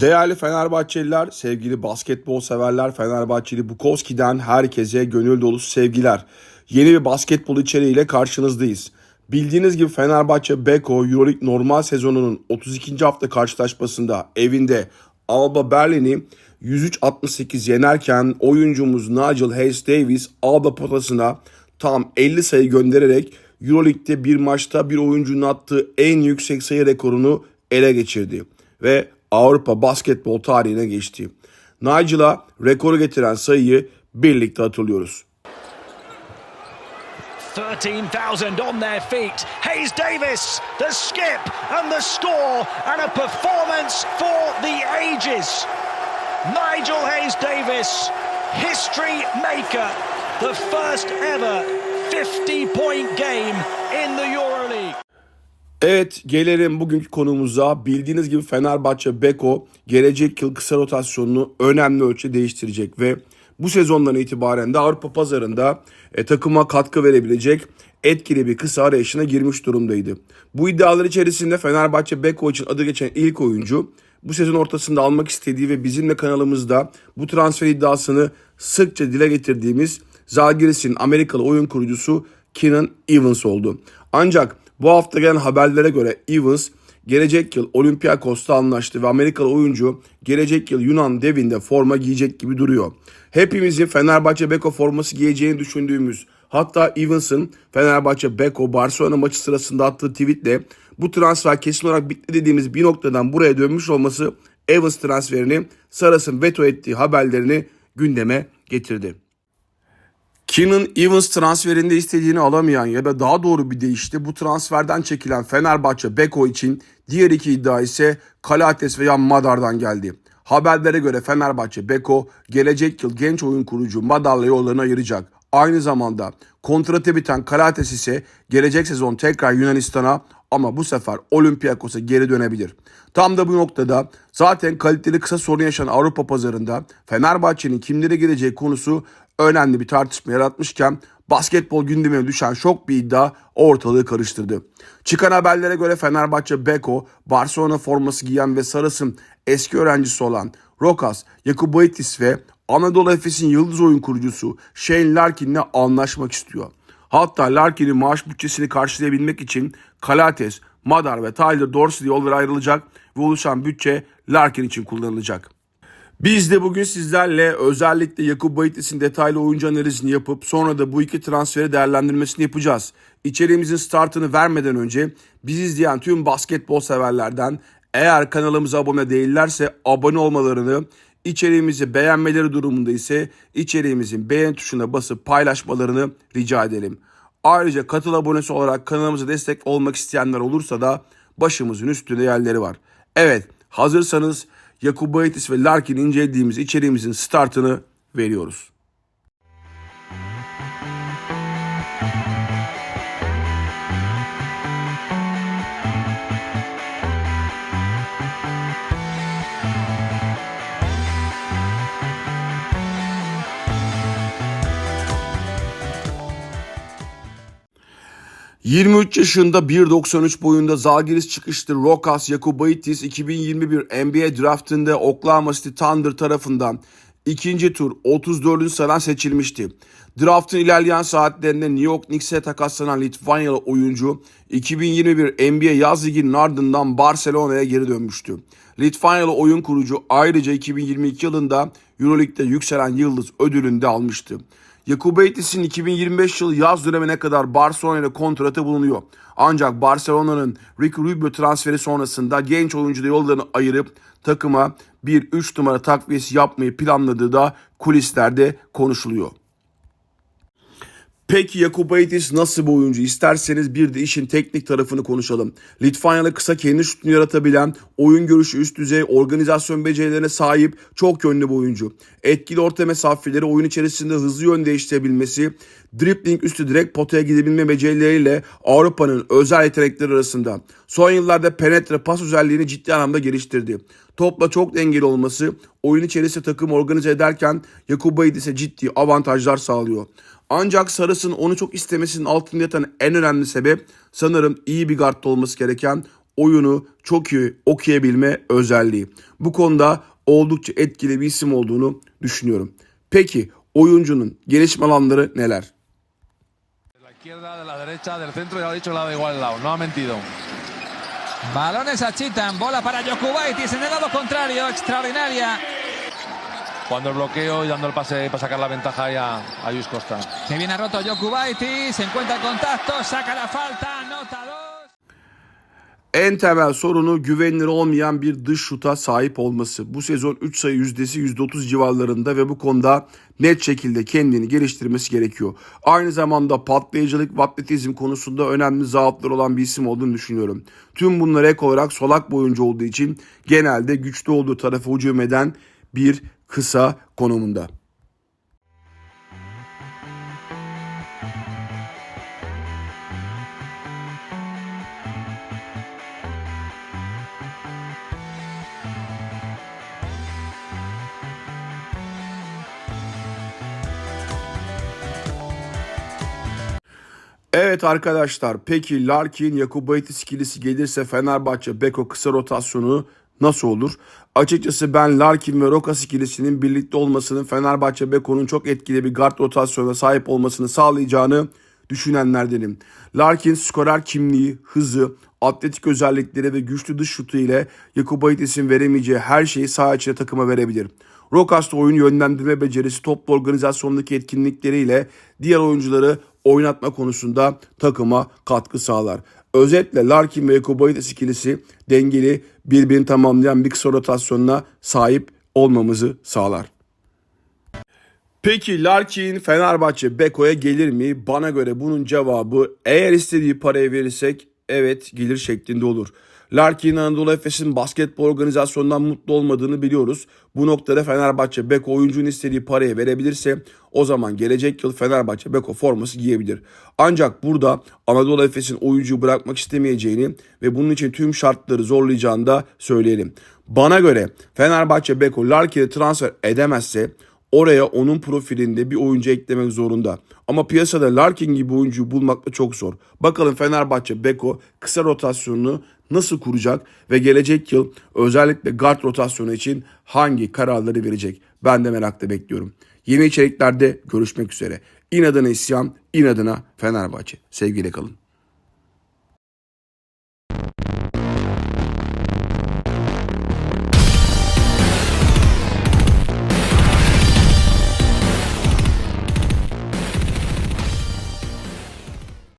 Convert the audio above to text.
Değerli Fenerbahçeliler, sevgili basketbol severler, Fenerbahçeli Bukowski'den herkese gönül dolusu sevgiler. Yeni bir basketbol içeriğiyle karşınızdayız. Bildiğiniz gibi Fenerbahçe Beko Euroleague normal sezonunun 32. hafta karşılaşmasında evinde Alba Berlin'i 103-68 yenerken oyuncumuz Nigel Hayes Davis Alba potasına tam 50 sayı göndererek Euroleague'de bir maçta bir oyuncunun attığı en yüksek sayı rekorunu ele geçirdi ve Avrupa basketbol tarihine geçti. Nigel'a rekoru getiren sayıyı birlikte hatırlıyoruz. 13,000 on their feet. Hayes Davis, the skip and the score, and a performance for the ages. Nigel Hayes Davis, history maker, the first ever 50 point game in the EuroLeague. Evet gelelim bugünkü konumuza. Bildiğiniz gibi Fenerbahçe Beko gelecek yıl kısa rotasyonunu önemli ölçüde değiştirecek ve bu sezondan itibaren de Avrupa pazarında e, takıma katkı verebilecek etkili bir kısa arayışına girmiş durumdaydı. Bu iddialar içerisinde Fenerbahçe Beko için adı geçen ilk oyuncu bu sezon ortasında almak istediği ve bizimle kanalımızda bu transfer iddiasını sıkça dile getirdiğimiz Zalgiris'in Amerikalı oyun kurucusu Keenan Evans oldu. Ancak bu hafta gelen haberlere göre Evans gelecek yıl Olympiakos'ta anlaştı ve Amerikalı oyuncu gelecek yıl Yunan devinde forma giyecek gibi duruyor. Hepimizin Fenerbahçe Beko forması giyeceğini düşündüğümüz hatta Evans'ın Fenerbahçe Beko Barcelona maçı sırasında attığı tweetle bu transfer kesin olarak bitti dediğimiz bir noktadan buraya dönmüş olması Evans transferini Saras'ın veto ettiği haberlerini gündeme getirdi. Keenan Evans transferinde istediğini alamayan ya da daha doğru bir deyişle bu transferden çekilen Fenerbahçe Beko için diğer iki iddia ise Kalates ve Yan Madar'dan geldi. Haberlere göre Fenerbahçe Beko gelecek yıl genç oyun kurucu Madar'la yollarını ayıracak. Aynı zamanda kontratı biten Kalates ise gelecek sezon tekrar Yunanistan'a ama bu sefer Olympiakos'a geri dönebilir. Tam da bu noktada zaten kaliteli kısa sorun yaşanan Avrupa pazarında Fenerbahçe'nin kimlere geleceği konusu önemli bir tartışma yaratmışken basketbol gündemine düşen şok bir iddia ortalığı karıştırdı. Çıkan haberlere göre Fenerbahçe Beko, Barcelona forması giyen ve Sarıs'ın eski öğrencisi olan Rokas, Yakubaitis ve Anadolu Efes'in yıldız oyun kurucusu Shane Larkin'le anlaşmak istiyor. Hatta Larkin'in maaş bütçesini karşılayabilmek için Kalates, Madar ve Tyler Dorsey yolları ayrılacak ve oluşan bütçe Larkin için kullanılacak. Biz de bugün sizlerle özellikle Yakup Bayitlis'in detaylı oyuncu analizini yapıp sonra da bu iki transferi değerlendirmesini yapacağız. İçeriğimizin startını vermeden önce bizi izleyen tüm basketbol severlerden eğer kanalımıza abone değillerse abone olmalarını, içeriğimizi beğenmeleri durumunda ise içeriğimizin beğen tuşuna basıp paylaşmalarını rica edelim. Ayrıca katıl abonesi olarak kanalımıza destek olmak isteyenler olursa da başımızın üstünde yerleri var. Evet hazırsanız Yakubaitis ve Larkin incelediğimiz içeriğimizin startını veriyoruz. ...23 yaşında 1.93 boyunda Zalgiris çıkışlı Rokas Yakubaitis 2021 NBA draftında Oklahoma City Thunder tarafından ikinci tur 34. sıradan seçilmişti. Draftın ilerleyen saatlerinde New York Knicks'e takaslanan Litvanyalı oyuncu 2021 NBA yaz liginin ardından Barcelona'ya geri dönmüştü. Litvanyalı oyun kurucu ayrıca 2022 yılında Euroleague'de yükselen yıldız ödülünü de almıştı. Yakubaitis'in 2025 yılı yaz dönemine kadar Barcelona ile kontratı bulunuyor. Ancak Barcelona'nın Ricky Rubio transferi sonrasında genç oyuncuda yollarını ayırıp takıma bir 3 numara takviyesi yapmayı planladığı da kulislerde konuşuluyor. Peki Yakubaitis nasıl bir oyuncu? İsterseniz bir de işin teknik tarafını konuşalım. Litvanyalı kısa kendi şutunu yaratabilen, oyun görüşü üst düzey, organizasyon becerilerine sahip çok yönlü bir oyuncu. Etkili orta mesafeleri oyun içerisinde hızlı yön değiştirebilmesi, dribbling üstü direkt potaya gidebilme becerileriyle Avrupa'nın özel yetenekleri arasında. Son yıllarda penetre pas özelliğini ciddi anlamda geliştirdi. Topla çok dengeli olması oyun içerisinde takım organize ederken Yakubaitis'e ciddi avantajlar sağlıyor. Ancak Sarıs'ın onu çok istemesinin altında yatan en önemli sebep sanırım iyi bir guardta olması gereken oyunu çok iyi okuyabilme özelliği. Bu konuda oldukça etkili bir isim olduğunu düşünüyorum. Peki oyuncunun gelişme alanları neler? La izquierda, de la derecha, del centro, ya lo ha dicho, dado igual lado, no ha mentido. Balones achitan, bola para Jokubaitis en el lado contrario, extraordinaria. Jugando el bloqueo y dando el pase para sacar la ventaja ahí a, a Luis Costa. Que viene roto Jokubaitis, encuentra el contacto, saca la falta, anota dos. En temel sorunu güvenilir olmayan bir dış şuta sahip olması. Bu sezon 3 sayı yüzdesi %30 civarlarında ve bu konuda net şekilde kendini geliştirmesi gerekiyor. Aynı zamanda patlayıcılık ve atletizm konusunda önemli zaaflar olan bir isim olduğunu düşünüyorum. Tüm bunlara ek olarak solak bir oyuncu olduğu için genelde güçlü olduğu tarafa hücum eden bir kısa konumunda. Evet arkadaşlar peki Larkin Yakubaitis ikilisi gelirse Fenerbahçe Beko kısa rotasyonu nasıl olur? Açıkçası ben Larkin ve Rokas ikilisinin birlikte olmasının Fenerbahçe Beko'nun çok etkili bir guard rotasyonuna sahip olmasını sağlayacağını düşünenlerdenim. Larkin skorer kimliği, hızı, atletik özellikleri ve güçlü dış şutu ile Yakubaitis'in veremeyeceği her şeyi saha içine takıma verebilir. Rokas da oyun yönlendirme becerisi, toplu organizasyondaki etkinlikleriyle diğer oyuncuları oynatma konusunda takıma katkı sağlar. Özetle Larkin ve Yakubaitis ikilisi dengeli birbirini tamamlayan bir kısa rotasyonuna sahip olmamızı sağlar. Peki Larkin Fenerbahçe Beko'ya gelir mi? Bana göre bunun cevabı eğer istediği parayı verirsek evet gelir şeklinde olur. Larkin Anadolu Efes'in basketbol organizasyonundan mutlu olmadığını biliyoruz. Bu noktada Fenerbahçe Beko oyuncunun istediği parayı verebilirse o zaman gelecek yıl Fenerbahçe Beko forması giyebilir. Ancak burada Anadolu Efes'in oyuncuyu bırakmak istemeyeceğini ve bunun için tüm şartları zorlayacağını da söyleyelim. Bana göre Fenerbahçe Beko Larkin'i transfer edemezse oraya onun profilinde bir oyuncu eklemek zorunda. Ama piyasada Larkin gibi oyuncuyu bulmak da çok zor. Bakalım Fenerbahçe Beko kısa rotasyonunu nasıl kuracak ve gelecek yıl özellikle guard rotasyonu için hangi kararları verecek? Ben de merakla bekliyorum. Yeni içeriklerde görüşmek üzere. İnadına isyan, inadına Fenerbahçe. Sevgiyle kalın.